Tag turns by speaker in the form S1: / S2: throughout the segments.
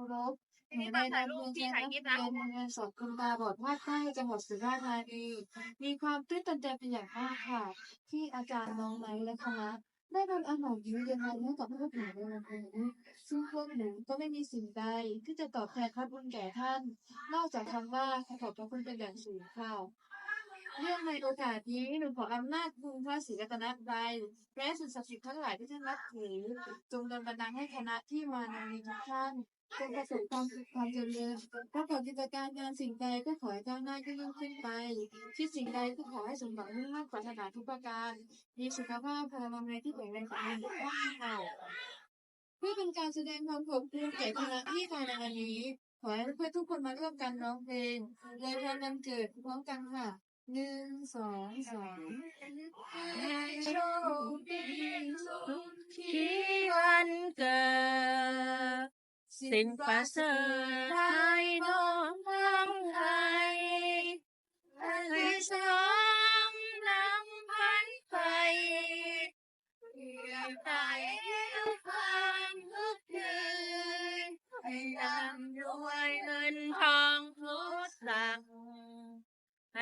S1: ารพหนูในนามโรงเรียนนักเรียนโรงเรียนสอนคนตาบอดภาคใต้จังหวัดสุราษฎร์ธานี มีความตื้นตันใจเป็นอย่างมากค่ะ ที่อาจารย์น้องไม้และคณะได้นำอาหารยิ้มเย็นมาให้กับพวกหนูในวันนี้ซึ่งพวกหนูก็ไม่มีสิ่งใดที่จะตอบแทนพระบุญแก่ท่าน นอกจากคำว่าขอขอบพระคุณเป็นอย่างสูงค่ะ เรื่องในโอกาสนี้หนูขออำนาจคุณพระศรีรัตนตรัยและสิ่งศักดิ์สิทธิ์ทั้งหลายที่ท่านนับถือจงดลบันดาลให้คณะที่มาในนี้ทุกท่านจงประสบความสุขความเจริญประกอบกิจการงานสิ่งใดก็ขอให้ก้าวหน้ายิ่งยิ่งขึ้นไปคิดสิ่งใดก็ขอให้สมหวังมุ่งมั่นปรารถนาทุกประการมีสุขภาพพลานามัยที่แข็งแรงแข็งแรงทุกท่านค่ะเพื่อเป็นการแสดงความขอบคุณแก่คณะที่มาในวันนี้ขอให้เพื่อนทุกคนมาร่วมกันร้องเพลงเลยพรวันเกิดพร้อมกันค่ะ หนึ่งสองสาม
S2: โชคดีสุขที่วันเกิด สิ่งประเสริฐให้น้อง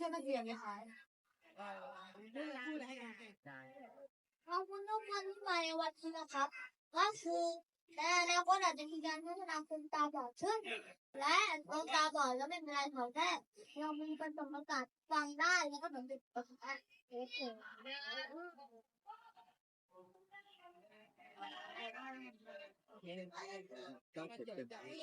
S1: กล่าวกับเพื่อนนักเรียนไหมคะ
S3: ขอบคุณทุกคนที่มาในวันนี้นะครับก็คือในอนาคตอาจจะมีการพัฒนาคนตาบอดขึ้น และคนตาบอดแล้วไม่เป็นไรขอแค่เรามีประสบการณ์ฟังได้แล้วก็เหมือนเป็นประสบการณ์เฉยๆ
S4: ก็เสร็จเต็มที่